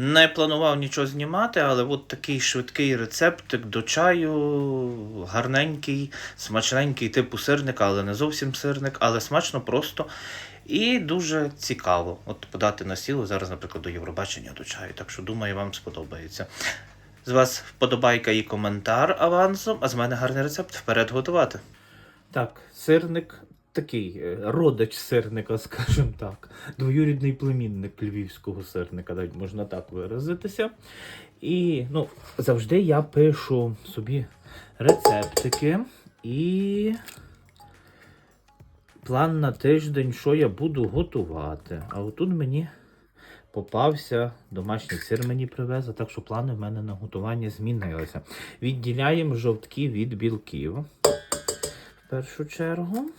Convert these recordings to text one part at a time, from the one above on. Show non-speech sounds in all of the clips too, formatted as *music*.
Не планував нічого знімати, але от такий швидкий рецептик до чаю, гарненький, смачненький, типу сирника, але не зовсім сирник, але смачно просто. І дуже цікаво. От подати на стіл зараз, наприклад, до Євробачення до чаю. Так що думаю, вам сподобається. З вас вподобайка і коментар авансом, а з мене гарний рецепт. Вперед готувати. Так, сирник такий е, родич сирника, *laughs* скажімо так. Двоюрідний племінник львівського сирника, навіть можна так виразитися. І ну, завжди я пишу собі рецептики і план на тиждень, що я буду готувати. А отут мені попався домашній сир мені привезли, так що плани в мене на готування змінилися. Відділяємо жовтки від білків. В першу чергу.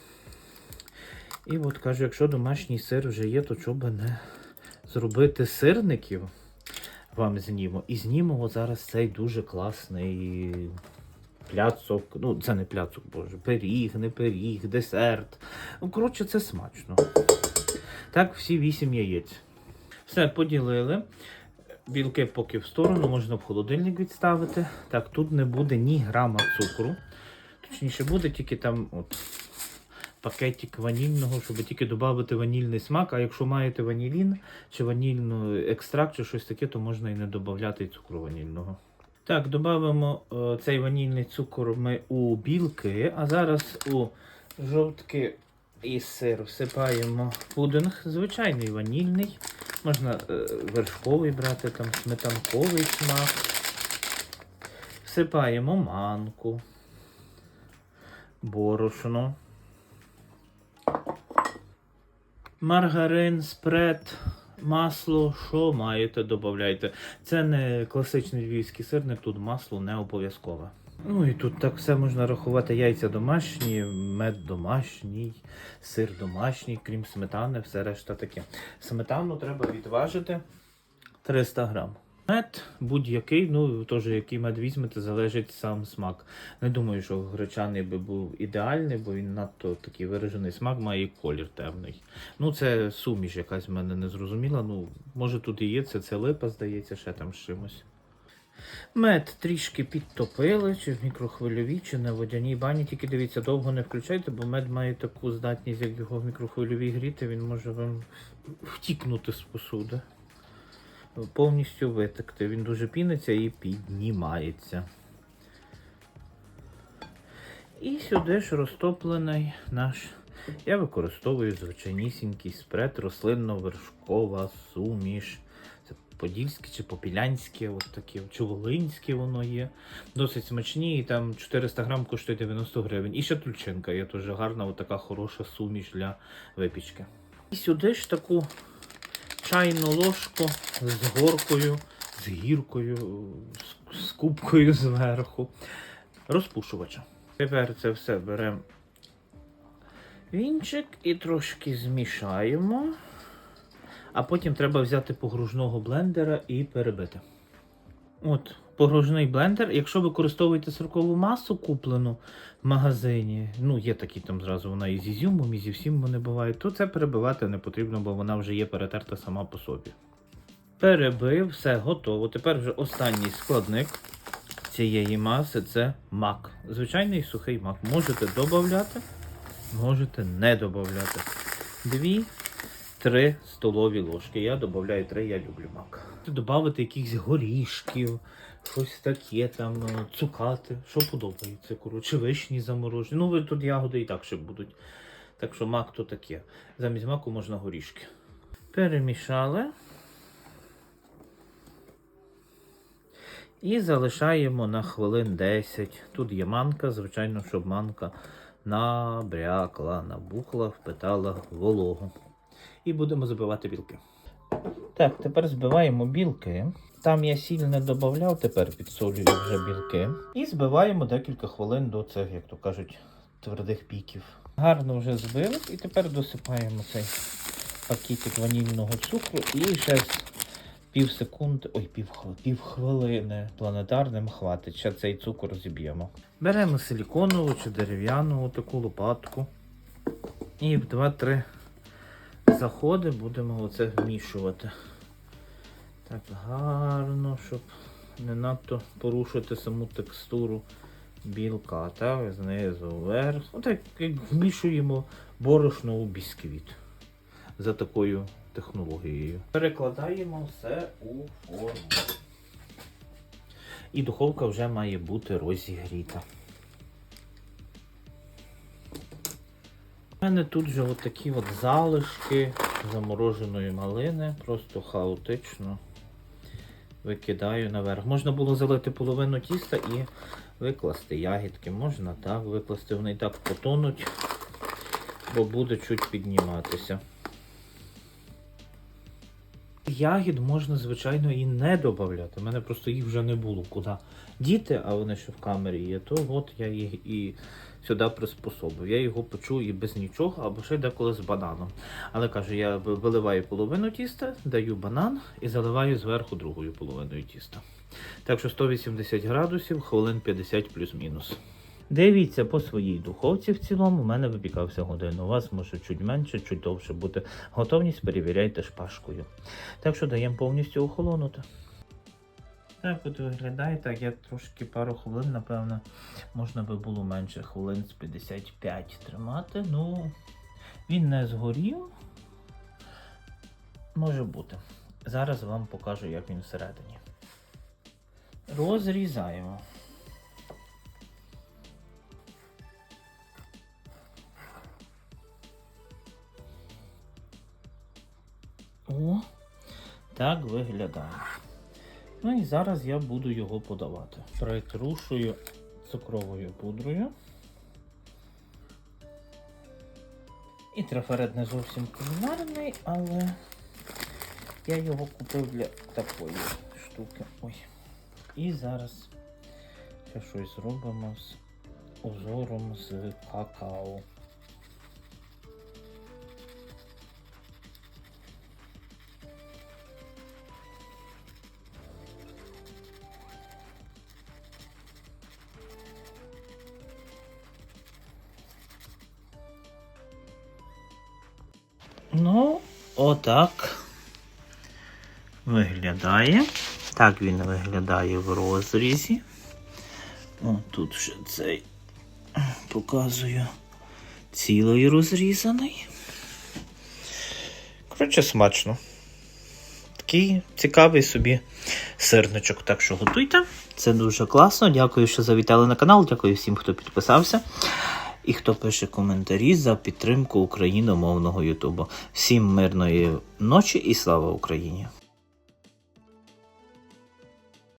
І от кажу, якщо домашній сир вже є, то чого не зробити сирників вам знімо. І знімемо зараз цей дуже класний пляцок. Ну, це не пляцок, боже, пиріг, не пиріг, десерт. Ну, коротше, це смачно. Так, всі вісім яєць. Все, поділили. Білки поки в сторону, можна в холодильник відставити. Так, тут не буде ні грама цукру. Точніше, буде тільки там от, пакетик ванільного, щоб тільки додати ванільний смак. А якщо маєте ванілін чи ванільний екстракт, чи щось таке, то можна і не додати цукру ванільного. Так, додамо е, цей ванільний цукор ми у білки, а зараз у жовтки і сир всипаємо пудинг, звичайний ванільний. Можна е, вершковий брати, там сметанковий смак. Всипаємо манку, борошно, маргарин, спред, масло, що маєте, додавайте. Це не класичний львівський сирник, тут масло не обов'язкове. Ну і тут так все можна рахувати. Яйця домашні, мед домашній, сир домашній, крім сметани, все решта таке. Сметану треба відважити 300 грам. Мед будь-який, ну теж який мед візьмете, залежить сам смак. Не думаю, що гречаний би був ідеальний, бо він надто такий виражений смак має і колір темний. Ну, це суміш якась в мене незрозуміла. Ну, може тут і є, це, це липа, здається, ще там з чимось. Мед трішки підтопили, чи в мікрохвильовій, чи на водяній бані. Тільки дивіться, довго не включайте, бо мед має таку здатність, як його в мікрохвильовій гріти, він може вам втікнути з посуди. Повністю витекти. Він дуже піниться і піднімається. І сюди ж розтоплений наш. Я використовую звичайнісінький спред, рослинно-вершкова суміш. Це подільське чи попілянське, от чи волинське воно є. Досить смачні, і там 400 грам коштує 90 гривень. І ще тульчинка є дуже гарна, от така хороша суміш для випічки. І сюди ж таку чайну ложку з горкою, з гіркою, з, кубкою зверху. Розпушувача. Тепер це все беремо вінчик і трошки змішаємо. А потім треба взяти погружного блендера і перебити. От, погружний блендер. Якщо використовуєте сиркову масу куплену в магазині, ну є такі там зразу вона і з ізюмом, і зі всім вони бувають, то це перебивати не потрібно, бо вона вже є перетерта сама по собі. Перебив, все готово. Тепер вже останній складник цієї маси це мак. Звичайний сухий мак. Можете додати, можете не додати. Дві, три столові ложки. Я додаю три, я люблю мак. Добавити якихось горішків, щось таке, там, е, цукати, що подобається, коротше, вишні заморожені. Ну, тут ягоди і так ще будуть. Так що мак то таке. Замість маку можна горішки. Перемішали. І залишаємо на хвилин 10. Тут є манка, звичайно, щоб манка набрякла, набухла, впитала вологу. І будемо забивати білки. Так, тепер збиваємо білки. Там я сіль не додавав, тепер підсолюю вже білки. І збиваємо декілька хвилин до цих, як то кажуть, твердих піків. Гарно вже збили, і тепер досипаємо цей пакетик ванільного цукру і ще пів секунди, ой, пів, пів хвилини планетарним хватить. Ще цей цукор зіб'ємо. Беремо силіконову чи дерев'яну таку лопатку. І в 2-3 заходи будемо оце вмішувати. Так гарно, щоб не надто порушити саму текстуру білка, так, знизу вверх. Отак, як вмішуємо борошно у бісквіт за такою технологією. Перекладаємо все у форму. І духовка вже має бути розігріта. У мене тут вже от такі от залишки замороженої малини, просто хаотично викидаю наверх. Можна було залити половину тіста і викласти ягідки. Можна так викласти, вони і так потонуть, бо буде чуть підніматися. Ягід можна, звичайно, і не додати. У мене просто їх вже не було куди діти, а вони ще в камері є, то от я їх і сюди приспособив. Я його почув і без нічого, або ще деколи з бананом. Але кажу, я виливаю половину тіста, даю банан і заливаю зверху другою половиною тіста. Так що 180 градусів, хвилин 50 плюс-мінус. Дивіться по своїй духовці в цілому, у мене випікався годину. У вас може чуть менше, чуть довше бути. Готовність перевіряйте шпажкою. Так що даємо повністю охолонути. Так от виглядає так, я трошки пару хвилин, напевно, можна би було менше хвилин з 55 тримати. Ну, він не згорів. Може бути. Зараз вам покажу, як він всередині. Розрізаємо. О, так виглядає. Ну і зараз я буду його подавати. Притрушую цукровою пудрою. І трафарет не зовсім кулінарний, але я його купив для такої штуки. Ой. І зараз ще щось зробимо з узором з какао. Ну, отак виглядає. Так він виглядає в розрізі. О, тут ще цей показую цілий розрізаний. Коротше, смачно. Такий цікавий собі сирничок. Так що готуйте. Це дуже класно. Дякую, що завітали на канал. Дякую всім, хто підписався. І хто пише коментарі за підтримку україномовного Ютубу. Всім мирної ночі і слава Україні!